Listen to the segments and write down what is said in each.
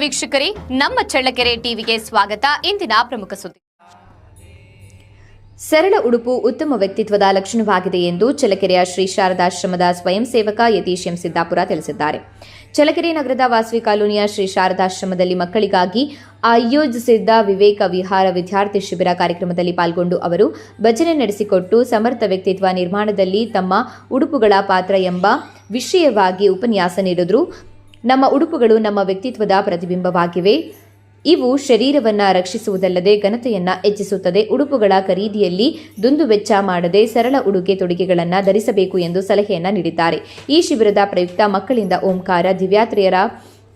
ವೀಕ್ಷಕರೇ, ನಮ್ಮ ಚಳ್ಳಕೆರೆ ಟಿವಿಗೆ ಸ್ವಾಗತ. ಇಂದಿನ ಪ್ರಮುಖ ಸುದ್ದಿ. ಸರಳ ಉಡುಪು ಉತ್ತಮ ವ್ಯಕ್ತಿತ್ವದ ಲಕ್ಷಣವಾಗಿದೆ ಎಂದು ಚಳ್ಳಕೆರೆಯ ಶ್ರೀ ಶಾರದಾಶ್ರಮದ ಸ್ವಯಂ ಸೇವಕ ಯತೀಶ್ ಎಂ ಸಿದ್ದಾಪುರ ತಿಳಿಸಿದ್ದಾರೆ. ಚಳ್ಳಕೆರೆ ನಗರದ ವಾಸವಿ ಕಾಲೋನಿಯ ಶ್ರೀ ಶಾರದಾಶ್ರಮದಲ್ಲಿ ಮಕ್ಕಳಿಗಾಗಿ ಆಯೋಜಿಸಿದ್ದ ವಿವೇಕ ವಿಹಾರ ವಿದ್ಯಾರ್ಥಿ ಶಿಬಿರ ಕಾರ್ಯಕ್ರಮದಲ್ಲಿ ಪಾಲ್ಗೊಂಡು ಅವರು ಭಜನೆ ನಡೆಸಿಕೊಟ್ಟು ಸಮರ್ಥ ವ್ಯಕ್ತಿತ್ವ ನಿರ್ಮಾಣದಲ್ಲಿ ತಮ್ಮ ಉಡುಪುಗಳ ಪಾತ್ರ ಎಂಬ ವಿಷಯವಾಗಿ ಉಪನ್ಯಾಸ ನೀಡಿದ್ರು. ನಮ್ಮ ಉಡುಪುಗಳು ನಮ್ಮ ವ್ಯಕ್ತಿತ್ವದ ಪ್ರತಿಬಿಂಬವಾಗಿವೆ. ಇವು ಶರೀರವನ್ನ ರಕ್ಷಿಸುವುದಲ್ಲದೆ ಘನತೆಯನ್ನ ಹೆಚ್ಚಿಸುತ್ತದೆ. ಉಡುಪುಗಳ ಖರೀದಿಯಲ್ಲಿ ದುಂದು ವೆಚ್ಚ ಮಾಡದೆ ಸರಳ ಉಡುಗೆ ತೊಡುಗೆಗಳನ್ನು ಧರಿಸಬೇಕು ಎಂದು ಸಲಹೆಯನ್ನ ನೀಡಿದ್ದಾರೆ. ಈ ಶಿಬಿರದ ಪ್ರಯುಕ್ತ ಮಕ್ಕಳಿಂದ ಓಂಕಾರ, ದಿವ್ಯಾತ್ರೆಯರ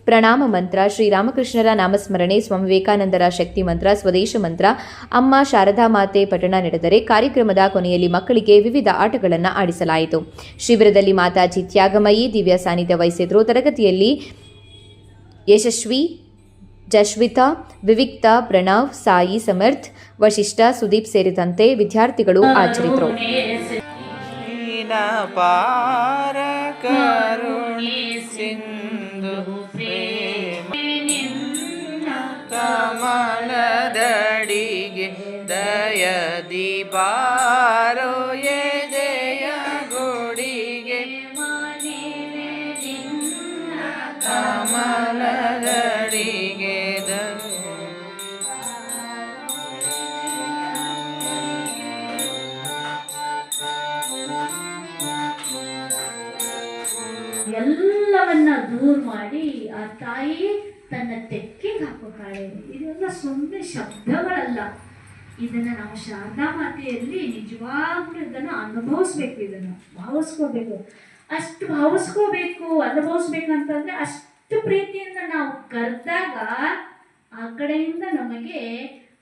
ಪ್ರಣಾಮ ಮಂತ್ರ ಶ್ರೀರಾಮಕೃಷ್ಣರ ನಾಮಸ್ಮರಣೆ ಸ್ವಾಮಿ ವಿವೇಕಾನಂದರ ಶಕ್ತಿ ಮಂತ್ರ ಸ್ವದೇಶ ಮಂತ್ರ ಅಮ್ಮ ಶಾರದಾ ಮಾತೆ ಪಠಣ ನಡೆದರೆ ಕಾರ್ಯಕ್ರಮದ ಕೊನೆಯಲ್ಲಿ ಮಕ್ಕಳಿಗೆ ವಿವಿಧ ಆಟಗಳನ್ನು ಆಡಿಸಲಾಯಿತು ಶಿಬಿರದಲ್ಲಿ ಮಾತಾಜಿ ತ್ಯಾಗಮಯಿ ದಿವ್ಯ ಸಾನ್ನಿಧ್ಯ ವಹಿಸಿದ್ರು ತರಗತಿಯಲ್ಲಿ ಯಶಸ್ವಿ ಜಶ್ವಿತಾ ವಿವಿಕ್ತ ಪ್ರಣವ್ ಸಾಯಿ ಸಮರ್ಥ್ ವಶಿಷ್ಠ ಸುದೀಪ್ ಸೇರಿದಂತೆ ವಿದ್ಯಾರ್ಥಿಗಳು ಪ್ರೇಮ ಕಮಲದಡಿಗೆ ದಯದಿ ಬಾರೋ ಎದೆಯ ಗುಡಿಗೆ ಕಮಲದಡಿಗೆ ದಯ ಎಲ್ಲವನ್ನ ದೂರ ಮಾಡಿ ಆ ತಾಯಿ ತನ್ನ ತೆಕ್ಕೆಗೆ ಹಾಕುತ್ತಾಳೆ ಇದೆಲ್ಲ ಸುಮ್ಮನೆ ಶಬ್ದಗಳಲ್ಲ. ಇದನ್ನ ನಾವು ಶಾರದಾ ಮಾತೆಯಲ್ಲಿ ನಿಜವಾಗ್ಲೂ ಇದನ್ನ ಅನುಭವಿಸ್ಬೇಕು, ಇದನ್ನ ಭಾವಿಸ್ಕೋಬೇಕು ಅಷ್ಟು ಭಾವಿಸ್ಕೋಬೇಕು ಅನುಭವಿಸ್ಬೇಕಂತಂದ್ರೆ ಅಷ್ಟು ಪ್ರೀತಿಯಿಂದ ನಾವು ಕರೆದಾಗ ಆ ಕಡೆಯಿಂದ ನಮಗೆ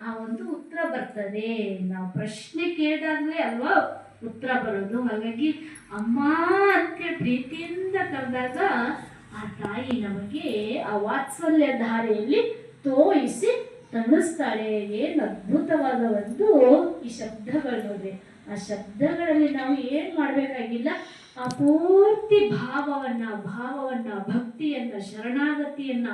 ಆ ಒಂದು ಉತ್ತರ ಬರ್ತದೆ. ನಾವು ಪ್ರಶ್ನೆ ಕೇಳಿದಾಗಲೇ ಅಲ್ವಾ ಉತ್ತರ ಬರೋದು? ಹಾಗಾಗಿ ಅಮ್ಮ ಪ್ರೀತಿಯಿಂದ ಕರೆದಾಗ ಆ ತಾಯಿ ನಮಗೆ ಆ ವಾತ್ಸಲ್ಯ ಧಾರೆಯಲ್ಲಿ ತೋಯಿಸಿ ತಣಿಸ್ತಾಳೆ. ಏನು ಅದ್ಭುತವಾದ ಒಂದು ಈ ಶಬ್ದಗಳು ನೋಡ್ರಿ. ಆ ಶಬ್ದಗಳಲ್ಲಿ ನಾವು ಏನು ಮಾಡಬೇಕಾಗಿಲ್ಲ? ಆ ಪೂರ್ತಿ ಭಾವವನ್ನ ಭಾವವನ್ನ, ಭಕ್ತಿಯನ್ನ, ಶರಣಾಗತಿಯನ್ನ